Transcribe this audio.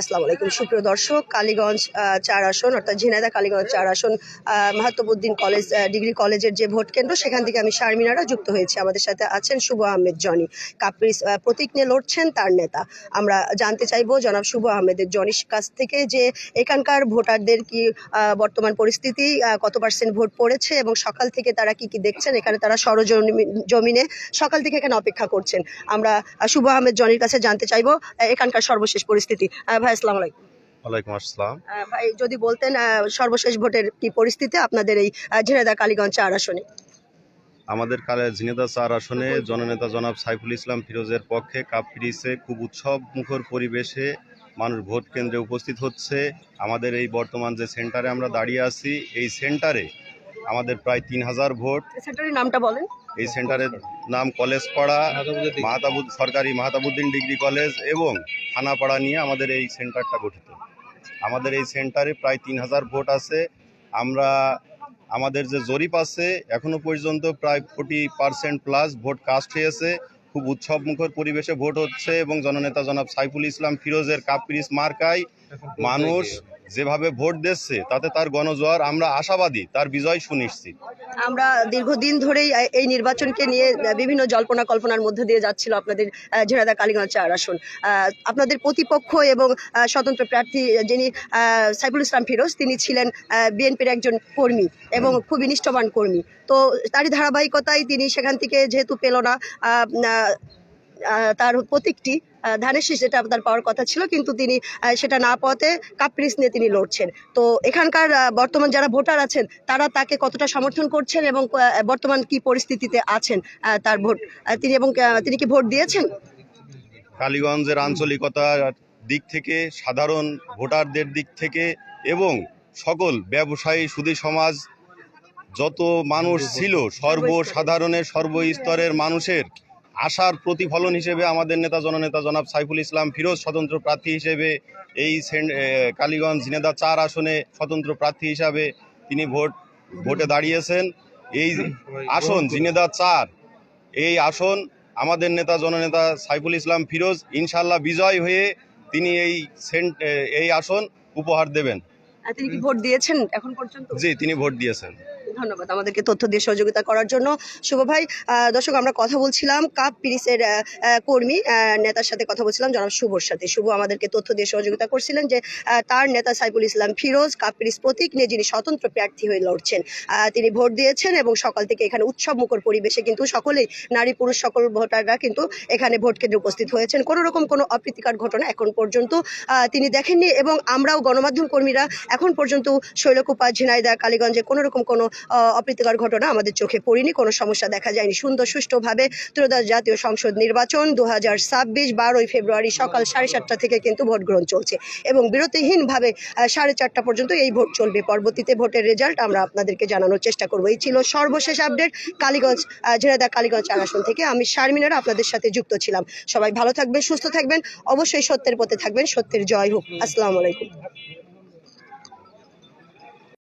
আসসালামু আলাইকুম। সুপ্রিয় দর্শক কালীগঞ্জ চার আসন অর্থাৎ ঝিনাইদা কালীগঞ্জ চার আসন আহ, মাহাত্মবুদ্দিন কলেজ ডিগ্রি কলেজের যে ভোট কেন্দ্র সেখান থেকে আমি শারমিনারা যুক্ত হয়েছি। আমাদের সাথে আছেন শুভ আহমেদ জনি। কাপ্রিস প্রতীক নিয়ে লড়ছেন তার নেতা। আমরা জানতে চাইব জনাব শুভ আহমেদের জনির কাছ থেকে যে এখানকার ভোটারদের কি বর্তমান পরিস্থিতি কত পার্সেন্ট ভোট পড়েছে এবং সকাল থেকে তারা কি কি দেখছেন? এখানে তারা সরজমিন- জমিনে সকাল থেকে এখানে অপেক্ষা করছেন। আমরা শুভ আহমেদ জনির কাছে জানতে চাইব এখানকার সর্বশেষ পরিস্থিতি। আহ, ভাই আসসালামু আলাইকুম। ওয়ালাইকুম আসসালাম। ভাই যদি বলতেন সর্বশেষ ভোটের কি পরিস্থিতি? আপনাদের এই আহ, ঝিনাইদহ কালীগঞ্জ চার আসনে। আমাদের কালে ঝিনেদা চার আসনে জননেতা জনাব সাইফুল ইসলাম ফিরোজের পক্ষে কাপ ফিরিসে খুব উৎসব মুখর পরিবেশে মানুষ ভোট কেন্দ্রে উপস্থিত হচ্ছে। আমাদের এই বর্তমান যে সেন্টারে আমরা দাঁড়িয়ে আছি এই সেন্টারে আমাদের প্রায় তিন হাজার ভোট। সেন্টারের নামটা বলেন। এই সেন্টারের নাম কলেজ পাড়া মাহাতাবুদ সরকারি মাহাতাবুদ্দিন ডিগ্রি কলেজ এবং থানাপাড়া নিয়ে আমাদের এই সেন্টারটা গঠিত। আমাদের এই সেন্টারে প্রায় তিন হাজার ভোট আছে। আমরা আমাদের যে জরিপ আছে এখনও পর্যন্ত প্রায় forty percent plus vote cast হয়েছে। খুব উৎসব মুখর পরিবেশে ভোট হচ্ছে এবং জননেতা জনাব সাইফুল ইসলাম ফিরোজের কাপিরিস মার্কায় মানুষ যেভাবে ভোট দিচ্ছে তাতে তার গণজোয়ার আমরা আশাবাদী তার বিজয় সুনিশ্চিত। আমরা দীর্ঘদিন ধরেই এই নির্বাচনকে নিয়ে বিভিন্ন জল্পনা কল্পনার মধ্যে দিয়ে যাচ্ছিল আপনাদের ঝিনাইদহ কালীগঞ্জ চার আসন। আপনাদের প্রতিপক্ষ এবং স্বতন্ত্র প্রার্থী যিনি সাইফুল ইসলাম ফিরোজ তিনি ছিলেন বিএনপির একজন কর্মী এবং খুবই নিষ্ঠবান কর্মী। তো তারই ধারাবাহিকতায় তিনি সেখান থেকে যেহেতু পেল না তার প্রতীকটি ধানের শীষ যেটা তার পাওয়ার কথা ছিল কিন্তু তিনি সেটা না পাওয়াতে কাপ্রিস নিয়ে তিনি লড়ছেন। তো এখানকার বর্তমান যারা ভোটার আছেন তারা তাকে কতটা সমর্থন করছেন এবং বর্তমান কি পরিস্থিতিতে আছেন তার ভোট তিনি এবং তিনি কি ভোট দিয়েছেন? কালীগঞ্জের আঞ্চলিকতার দিক থেকে সাধারণ ভোটারদের দিক থেকে এবং সকল ব্যবসায়ী সুদী সমাজ যত মানুষ ছিল সর্বসাধারণের সর্বস্তরের মানুষের আশার প্রতিফলন হিসেবে আমাদের নেতা জননেতা জনাব সাইফুল ইসলাম ফিরোজ স্বতন্ত্র প্রার্থী হিসেবে এই কালীগঞ্জ ঝিনেদা চার আসনে স্বতন্ত্র প্রার্থী হিসাবে তিনি ভোট ভোটে দাঁড়িয়েছেন। এই আসন ঝিনেদা চার এই আসন আমাদের নেতা জননেতা সাইফুল ইসলাম ফিরোজ ইনশাল্লাহ বিজয় হয়ে তিনি এই সেন্ট এই আসন উপহার দেবেন। তিনি কি ভোট দিয়েছেন এখন পর্যন্ত? জি তিনি ভোট দিয়েছেন। ধন্যবাদ আমাদেরকে তথ্য দিয়ে সহযোগিতা করার জন্য। শুভ ভাই দর্শক, আমরা কথা বলছিলাম কাপ পিরিসের কর্মী নেতার সাথে কথা বলছিলাম, জনাব শুভর সাথে। শুভ আমাদেরকে তথ্য দিয়ে সহযোগিতা করছিলেন যে তার নেতা সাইফুল ইসলাম ফিরোজ, কাপ পিরিস প্রতীক নিয়ে যিনি স্বতন্ত্র প্রার্থী হয়ে লড়ছেন তিনি ভোট দিয়েছেন এবং সকাল থেকে এখানে উৎসব মুখর পরিবেশে কিন্তু সকলেই, নারী, পুরুষ, সকল ভোটাররা কিন্তু এখানে ভোট কেন্দ্রে উপস্থিত হয়েছেন। কোনো রকম কোনো অপ্রীতিকর ঘটনা এখন পর্যন্ত তিনি দেখেননি এবং আমরাও গণমাধ্যম কর্মীরা এখন পর্যন্ত শৈলকুপা ঝিনাইদা কালীগঞ্জে কোনো রকম কোনো অপ্রীতিকর ঘটনা আমাদের চোখে পড়িনি, কোনো সমস্যা দেখা যায়নি। সুন্দর, সুষ্ঠুভাবে ত্রয়োদশ জাতীয় সংসদ নির্বাচন দু হাজার ছাব্বিশ বারোই ফেব্রুয়ারি সকাল সাড়ে সাতটা থেকে কিন্তু ভোট গ্রহণ চলছে এবং বিরতিহীনভাবে সাড়ে চারটা পর্যন্ত এই ভোট চলবে। পরবর্তীতে ভোটের রেজাল্ট আমরা আপনাদেরকে জানানোর চেষ্টা করব। এই ছিল সর্বশেষ আপডেট কালীগঞ্জ ঝিনাইদা কালীগঞ্জ আসন থেকে। আমি শারমিনারা আপনাদের সাথে যুক্ত ছিলাম। সবাই ভালো থাকবেন, সুস্থ থাকবেন, অবশ্যই সত্যের পথে থাকবেন। সত্যের জয় হোক। আসসালামু আলাইকুম।